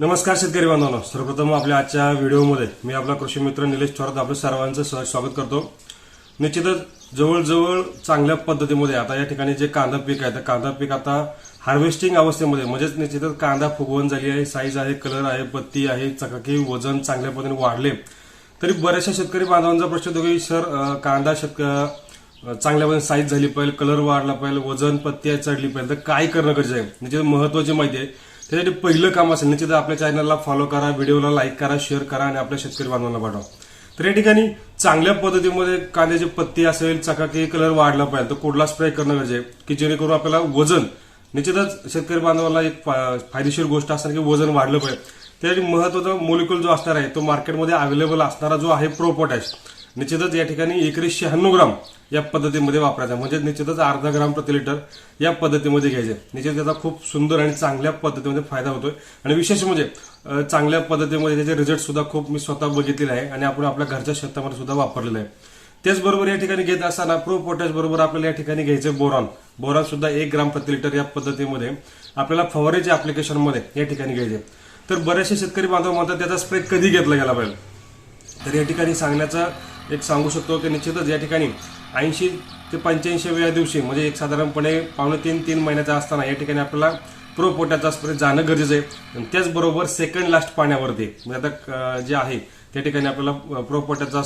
नमस्कार शेतकरी बांधवांनो. सर्वप्रथम आपल्या आजच्या व्हिडिओमध्ये मी आपला कृषी मित्र निलेश थोरात आपलं सर्वांचं सहज स्वागत करतो. निश्चितच जवळजवळ चांगल्या पद्धतीमध्ये आता या ठिकाणी जे कांदा पीक आहे तर कांदा पीक आता हार्वेस्टिंग अवस्थेमध्ये म्हणजेच निश्चितच कांदा फुगवण झाली आहे साईज आहे कलर आहे पत्ती आहे चकाकी वजन चांगल्या पद्धतीने वाढले. तरी बऱ्याचशा शेतकरी बांधवांचा प्रश्न होतो की सर कांदा शेतक चांगल्या पद्धतीने साईज झाली पाहिजे कलर वाढला पाहिजे वजन पत्ती चढली पाहिजे तर काय करणं गरजेचं आहे? निश्चित महत्वाची माहिती आहे. त्यासाठी पहिलं काम असेल निश्चित आपल्या चॅनलला फॉलो करा व्हिडिओला लाईक करा शेअर करा आणि आपल्या शेतकरी बांधवांना पाठवा. तर या ठिकाणी चांगल्या पद्धतीमध्ये कांद्याची पत्ती असेल चकाकी कलर वाढला पाहिजे तर कुठला स्प्रे करणं गरजे की जेणेकरून आपल्याला वजन निश्चितच शेतकरी बांधवाला एक फा- फायदेशीर गोष्ट असणार की वजन वाढलं पाहिजे. त्यासाठी महत्त्वाचा मोलिक्युल जो असणार आहे तो मार्केटमध्ये अवेलेबल असणारा जो आहे प्रोपोटॅश निश्चितच या ठिकाणी एकरी शहाण्णव ग्राम या पद्धतीमध्ये वापरायचा म्हणजे निश्चितच अर्धा ग्राम प्रति लिटर या पद्धतीमध्ये घ्यायचे. निश्चित त्याचा खूप सुंदर आणि चांगल्या पद्धतीमध्ये फायदा होतोय. आणि विशेष म्हणजे चांगल्या पद्धतीमध्ये त्याचे रिझल्ट सुद्धा खूप मी स्वतः बघितलेले आहे आणि आपण आपल्या घरच्या शेतामध्ये सुद्धा वापरलेलं आहे. त्याचबरोबर या ठिकाणी घेत असताना प्रो पोटॅश बरोबर आपल्याला या ठिकाणी घ्यायचं बोरॉन. बोरॉन सुद्धा एक ग्राम प्रति लिटर या पद्धतीमध्ये आपल्याला फवारेच्या ऍप्लिकेशनमध्ये या ठिकाणी घ्यायचे. तर बरेचसे शेतकरी बांधव म्हणतात त्याचा स्प्रे कधी घेतला गेला पाहिजे? तर या ठिकाणी सांगण्याचं एक सांगू शकतो की निश्चितच या ठिकाणी ऐंशी ते पंच्याऐंशी वेळा दिवशी म्हणजे एक साधारणपणे पावणे तीन तीन महिन्याचा असताना या ठिकाणी आपल्याला प्रो पोटॅचा स्प्रे जाणं गरजेचं आहे. आणि त्याचबरोबर सेकंड लास्ट पाण्यावरती म्हणजे आता जे आहे त्या ठिकाणी आपल्याला प्रो पोटाचा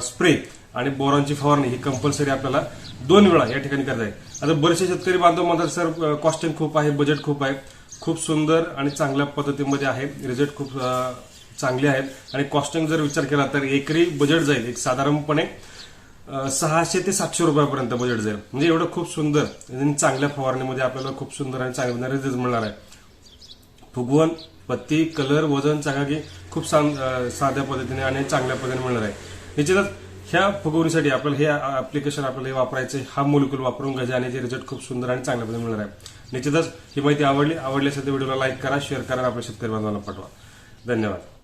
स्प्रे आणि बोरॉनची फवारणी ही कंपल्सरी आपल्याला दोन वेळा या ठिकाणी करता येईल. आता बरेचसे शेतकरी बांधव म्हणतात सर कॉस्टिंग खूप आहे बजेट खूप आहे. खूप सुंदर आणि चांगल्या पद्धतीमध्ये आहे. रिझल्ट खूप चांगले आहेत. आणि कॉस्टिंग जर विचार केला तर एकरी बजेट जाईल. एक साधारणपणे सहाशे ते सातशे रुपयापर्यंत बजेट जाईल. म्हणजे एवढं खूप सुंदर. चांगल्या फवारणीमध्ये आपल्याला खूप सुंदर आणि चांगल्या रिझल्ट मिळणार आहे. फुगवण पत्ती कलर वजन चाकाकी खूप साध्या पद्धतीने आणि चांगल्या पद्धतीने मिळणार आहे. निश्चितच ह्या फुगवणीसाठी आपल्याला हे ऍप्लिकेशन आपल्याला हे वापरायचे हा मोलिक्युल वापरून घ्यायचे आणि ते रिझल्ट खूप सुंदर आणि चांगल्या पद्धतीने मिळणार आहे. निश्चितच ही माहिती आवडली आवडली असेल तर व्हिडिओला लाईक करा शेअर करा आणि आपल्या शेतकरी बांधवांना पाठवा. धन्यवाद.